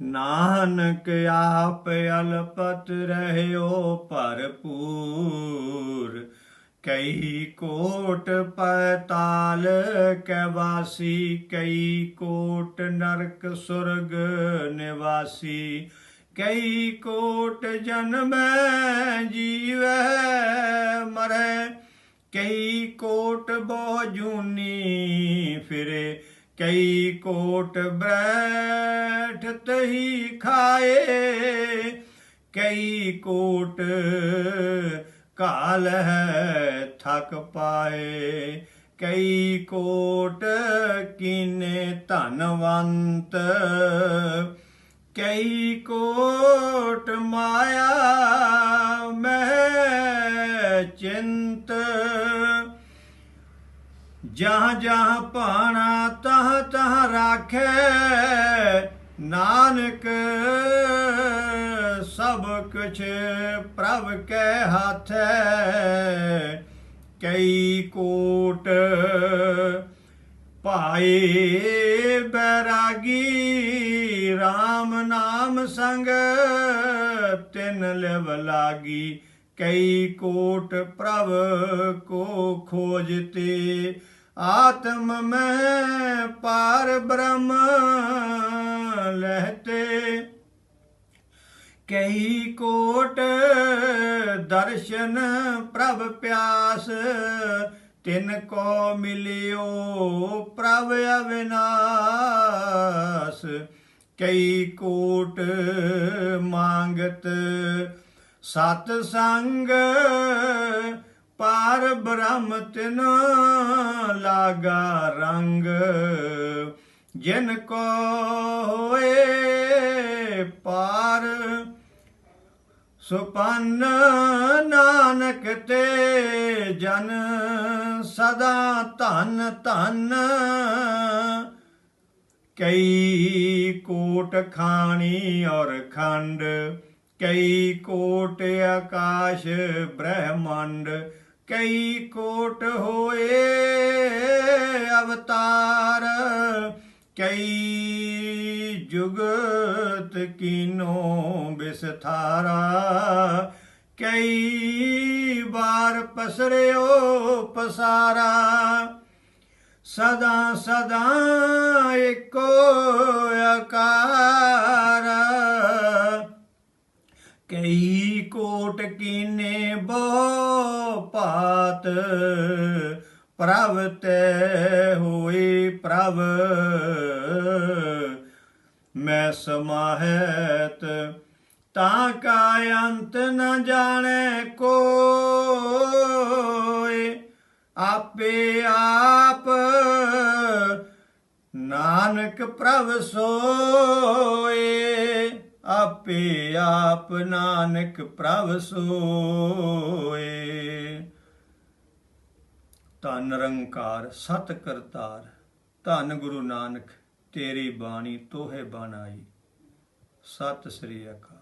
ਨਾਨਕ ਆਪ ਅਲਪਤ ਰਹਿਓ ਭਰਪੂਰ। ਕਈ ਕੋਟ ਪਤਾਲ ਕੈ ਵਾਸੀ, ਕਈ ਕੋਟ ਨਰਕ ਸੁਰਗ ਨਿਵਾਸੀ। ਕਈ ਕੋਟ ਜਨਮੈ ਜੀਵੈ ਮਰੈ, ਕਈ ਕੋਟ ਬਹੁ ਕਈ ਕੋਟ ਬ੍ਰੈਠ ਤਹੀ ਖਾਏ, ਕਈ ਕੋਟ ਕਾਲ ਹੈ ਥਕ ਪਾਏ, ਕਈ ਕੋਟ ਕਿਨੇ ਧਨਵੰਤ, ਕਈ ਕੋਟ ਮਾਇਆ ਜਹਾਂ ਜਹਾਂ ਭਾਣਾ ਤਹ ਤਹ ਰਾਖੈ, ਨਾਨਕ ਸਭ ਕੁਛ ਪ੍ਰਭ ਕੇ ਹਾਥੈ। ਕਈ ਕੋਟ ਭਾਏ ਬੈਰਾਗੀ RAM ਨਾਮ ਸੰਗ ਤਿਨ ਲਿਵ ਲਾਗੀ। ਕਈ ਕੋਟ ਪ੍ਰਭ ਕੋ ਖੋਜਤੇ ਆਤਮ ਮੈਂ ਪਾਰ ਬ੍ਰਹਮ ਲਹਤੇ। ਕਈ ਕੋਟ ਦਰਸ਼ਨ ਪ੍ਰਭ ਪਿਆਸ, ਤਿਨ ਕੋ ਮਿਲਿਓ ਪ੍ਰਭ ਅਵਿਨਾਸ਼। ਕਈ ਕੋਟ ਮੰਗਤ ਸਤ ਸੰਗ ਪਾਰ ਬ੍ਰਹਮ ਤਿਨ ਲਾਗਾ ਰੰਗ, ਜਿਨ ਕੋ ਹੋਏ ਪਾਰ। ਸੁਪਨ ਨਾਨਕ ਤੇ ਜਨ ਸਦਾ ਧਨ ਧਨ, ਕਈ ਕੋਟ ਖਾਣੀ ਔਰ ਖੰਡ, ਕਈ ਕੋਟ ਆਕਾਸ਼ ਬ੍ਰਹਮੰਡ ਕਈ ਕੋਟ ਹੋਏ ਅਵਤਾਰ, ਕਈ ਜੁਗਤ ਕੀਨੋ ਬਿਸਥਾਰਾ, ਕਈ ਵਾਰ ਪਸਰਿਓ ਪਸਾਰਾ। ਸਦਾ ਸਦਾ ਏਕੋ ਆਕਾਰ ਕਈ ਕੋਟ ਕੀਨੇ ਬੋ ਪਾਤ, ਪ੍ਰਭ ਤੇ ਹੋਏ ਪ੍ਰਭ। ਮੈਂ ਸਮਾਹਿਤ ਤਾਂ ਕਾ ਅੰਤ ਨ ਜਾਣੈ ਕੋਇ, ਆਪੇ ਆਪ ਨਾਨਕ ਪ੍ਰਭ ਸੋਏ ਆਪੇ ਆਪ ਨਾਨਕ ਪ੍ਰਭ ਸੋਏ। ਧੰਨ ਨਿਰੰਕਾਰ ਸਤ ਕਰਤਾਰ, ਧੰਨ ਗੁਰੂ ਨਾਨਕ, ਤੇਰੀ ਬਾਣੀ ਤੋਹੇ ਬਾਣਾਈ ਸਤਿ ਸ੍ਰੀ ਅਕਾਲ।